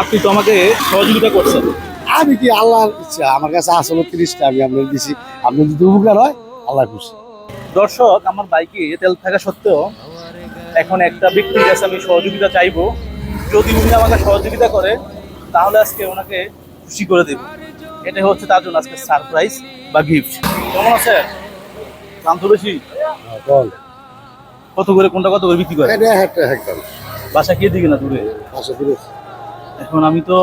আপনি তো আমাকে সহযোগিতা করছেন। আমি কি আল্লাহর ইচ্ছা? আমার কাছে আসলে তিরিশটা আমি আপনার দিছি। আপনি যদি উপকার হয় আল্লাহ খুশি। দর্শক আমার বাইকে তেল থাকা সত্ত্বেও এখন একটা ব্যক্তির কাছে আমি সহযোগিতা চাইব। যদি উনি আমাকে সহযোগিতা করে তাহলে আজকে ওনাকে খুশি করে দেব। এটা হচ্ছে তার জন্য আজকে সারপ্রাইজ বা গিফট কেমন আছে দাম তো বেশি বল। কত করে কোনটা কত করে বিক্রি করে বাসা কে দিকে না দূরে? পাঁচশো তিরিশ এখন আমি তো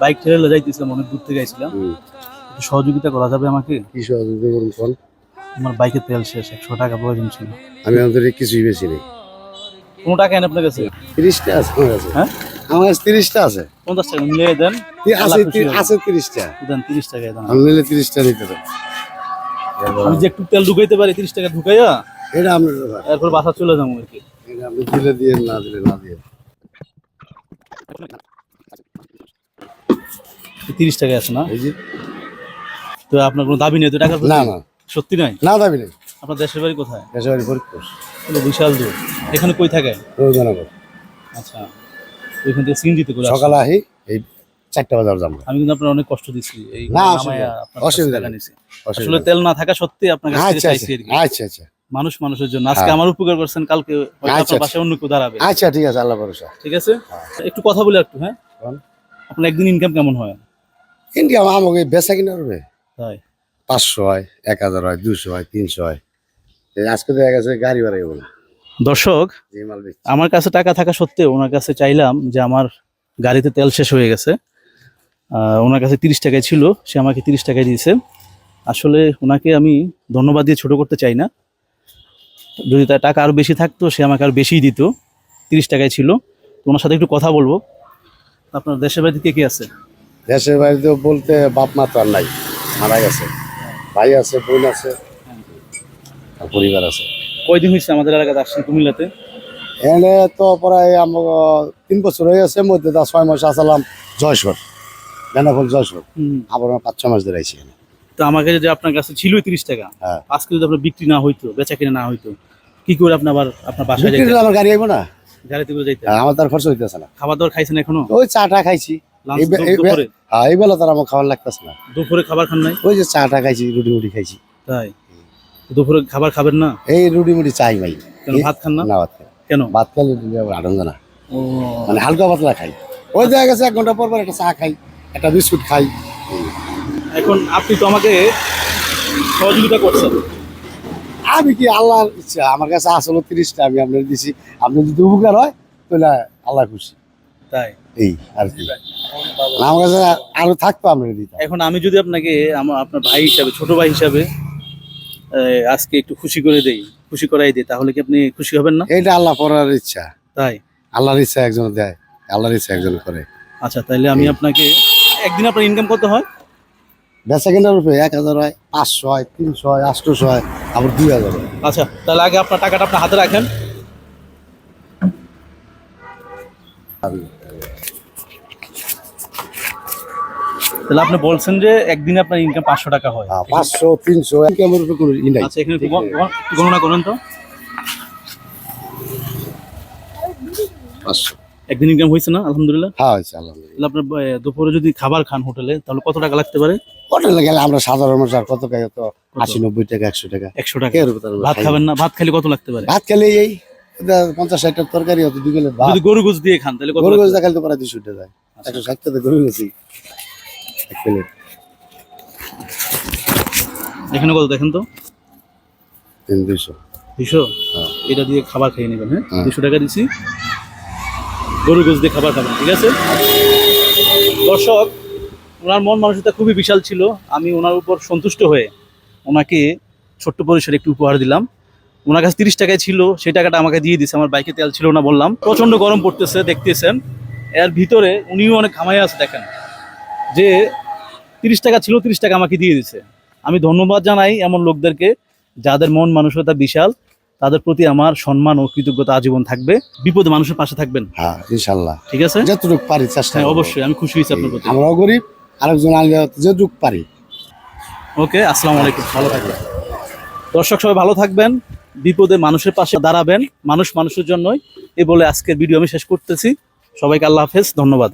বাইক ঠেলে যাইতেছিলাম অনেক দূর থেকে আইছিলাম। একটু সহযোগিতা করা যাবে আমাকে? কি সহযোগিতা করুন কোন আমার বাইকের তেল শেষ একশো টাকা প্রয়োজন ছিল। আমি আমাদের কিছুই বেশি নেই। কোনো টাকা এনে আপনার কাছে? তিরিশটা আছে আমার কাছে। হ্যাঁ? আমার কাছে তিরিশটা আছে। পঞ্চাশ টাকা মিলিয়ে দেন। আছে আছে তিরিশটা। দেন তিরিশ টাকা দেন। আমি নিলে তিরিশটা নিতে পারি। আমি যে একটু তেল ঢুকাইতে পারি তিরিশ টাকা ঢুকাইয়া এটা ব্যাপার। এরপর বাসা চলে যাব আর কি। এটা আপনি দিলে দিয়ে না দিলে না দিয়ে তিরিশ টাকা আছে না? তো আপনার কোনো দাবি নেই? তো টাকা না না। সত্যি নাই? না দাবি নেই। আপনার দেশের বাড়ি কোথায়? পেশাবাড়ি ফরিদপুর। বিশাল দূর। এখানে কই থাকে? রোজনাগর আচ্ছা। ওইখান থেকে সিএনজিতে করে সকালে আহি এই চারটা বাজার যাব আমি কিন্তু আপনার অনেক কষ্ট দিচ্ছি। এই না, অসুবিধা-। আসলে তেল না থাকা সত্যি আপনার কাছে আচ্ছা আচ্ছা। আচ্ছা আচ্ছা। মানুষ মানুষের জন্য। আজকে। আমার উপকার করছেন কালকে আচ্ছা, পাশে অন্য কেউ দাঁড়াবে। আচ্ছা ঠিক আছে আল্লাহ ভরসা। ঠিক আছে? একটু কথা বলে একটু হ্যাঁ? আপনার একদিন ইনকাম কেমন হয়? ইন্ডিয়া আমাকে বেচা কিনা করবে? পাঁচশো হয় এক হাজার হয় দুশো হয় তিনশো হয়। আজকে দেখা গেছে গাড়ি ভাড়া বলে দর্শক আমার কাছে টাকা থাকা সত্ত্বেও ওনার কাছে চাইলাম যে আমার গাড়িতে তেল শেষ হয়ে গেছে। ওনার কাছে তিরিশ টাকায় ছিল সে আমাকে তিরিশ টাকায় দিয়েছে। আসলে ওনাকে আমি ধন্যবাদ দিয়ে ছোট করতে চাই না। যদি তার টাকা আরও বেশি থাকতো সে আমাকে আরও বেশিই দিত। তিরিশ টাকায় ছিল। তো ওনার সাথে একটু কথা বলব। আপনার দেশের বাড়িতে কে কে আছে? দেশের বাড়িতে বলতে বাপ মা তো আর নাই মারা গেছে ভাই আছে বোন আছে পরিবার আছে। কয়দিন হয়েছে আমাদের এলাকাতে আসছেন কুমিল্লাতে? এনে তো প্রায় আমার তিন বছর হয়ে গেছে মধ্যে তা ছয় মাস আসলাম জয়সর বেনাফল জয়সর। আবার পাঁচ ছ মাস ধরে আইছি এখানে। তো আমাকে যদি আপনার কাছে ছিল তিরিশ টাকা হ্যাঁ। আজকে যদি আপনার বিক্রি না হইতো বেচা কিনে না হইতো কি করে আপনি আবার আপনার বাসায় যাইতেন আমার গাড়ি আইবো না? গাড়িতে করে যাইতেন হ্যাঁ, আমার তার খরচ হইতেছে না। খাবার দাবার খাইছেন এখনও? ওই চাটা খাইছি। হ্যাঁ এই বেলা তার আমার খাবার লাগতেছে না। দুপুরে খাবার খান নাই? ওই যে চাটা খাইছি রুটি মুটি খাইছি। তাই? দুপুরে খাবার খাবেন না? এই রুটি মুটি চাই মাই কেন ভাত খান না? না ভাত খাই। কেন? ভাত খাইলে আনন্দ না। মানে হালকা পাতলা খাই। ওই দেখা গেছে এক ঘণ্টা পর পর একটা চা খাই একটা বিস্কুট খাই। এখন আপনি তো আমাকে সহযোগিতা করছেন। আমি কি আল্লাহর ইচ্ছা? আমার কাছে আসলে তিরিশটা আমি আপনার দিছি। আপনি যদি উপকার হয় তাহলে আল্লাহ খুশি। তাই? এই আর কি। আমার কাছে আরও থাকতো আপনার দিতাম এখন আমি যদি আপনাকে আমার আপনার ভাই হিসাবে ছোট ভাই হিসাবে আজকে একটু খুশি করে দেই খুশি করাই দিই তাহলে কি আপনি খুশি হবেন না? এইটা আল্লাহ পড়ার ইচ্ছা। তাই? আল্লাহর ইচ্ছা একজন দেয় আল্লাহর ইচ্ছা একজন করে। আচ্ছা তাহলে আমি আপনাকে একদিন আপনার ইনকাম কত হয়? বেচা কেনার উপরে এক হাজার হয় পাঁচশো হয় তিনশো হয় আটশোশো হয় আবার দুই হাজার হয়। আচ্ছা তাহলে আগে আপনার টাকাটা আপনার হাতে রাখেন। তাহলে আপনি বলছেন যে একদিনে আপনার ইনকাম পাঁচশো টাকা হয়। হ্যাঁ, পাঁচশো তিনশো কেমন উপরে কোনো ই নাই। আচ্ছা এখানে গণনা করেন তো। পাঁচশো। একদিন ইনকাম হয়েছে না আলহামদুলিল্লাহ? হ্যাঁ হয়েছে আলহামদুলিল্লাহ। তাহলে আপনার দুপুরে যদি খাবার খান হোটেলে তাহলে কত টাকা লাগতে পারে? হোটেলে গেলে আমরা সাধারণ মানুষ আর কত খাই তো আশি নব্বই টাকা একশো টাকা। একশো টাকা। ভাত খাবেন না? ভাত খেলে কত লাগতে পারে? ভাত খেলে এই পঞ্চাশ ষাট তরকারি হতো দুই গেলে ভাত। গরু গোস দিয়ে খান তাহলে কত গরু গোছ দেখালে তো প্রায় দুশো টাকা একশো ষাট টাকা গরু গেছি এখানে কত দেখেন তো? তিন দুইশো। দুশো হ্যাঁ। এটা দিয়ে খাবার খেয়ে নেবেন হ্যাঁ? হ্যাঁ। দুশো টাকা দিছি। গরু গোস দিয়ে খাবার খাবেন ঠিক আছে? দর্শক ওনার মন মানসিকতা খুবই বিশাল ছিল। আমি ওনার উপর সন্তুষ্ট হয়ে ওনাকে ছোট্ট পরিসরে একটু উপহার দিলাম। ওনার কাছে তিরিশ টাকায় ছিল সেই টাকাটা আমাকে দিয়ে দিছে আমার বাইকে তেল ছিল না বললাম। প্রচণ্ড গরম পড়তেছে দেখতেছেন। এর ভিতরে উনিও অনেক ঘামাই আছে দেখেন। যে তিরিশ টাকা ছিল তিরিশ টাকা আমাকে দিয়ে দিছে আমি ধন্যবাদ জানাই এমন লোকদেরকে যাদের মন মানসিকতা বিশাল তাদের প্রতি আমার সম্মান ও কৃতজ্ঞতা আজীবন থাকবে। বিপদে মানুষের পাশে থাকবেন। হ্যাঁ ইনশাল্লাহ। ঠিক আছে? যতটুকু পারি চেষ্টা হ্যাঁ অবশ্যই আমি খুশি হয়েছি আপনার প্রতি। আমরাও গরিব আরেকজন যতটুকু পারি। ওকে আসসালামু আলাইকুম ভালো থাকবেন। দর্শক সবাই ভালো থাকবেন বিপদে মানুষের পাশে দাঁড়াবেন মানুষ মানুষের জন্যই। এ বলে আজকের ভিডিও আমি শেষ করতেছি। সবাইকে আল্লাহ হাফেজ ধন্যবাদ।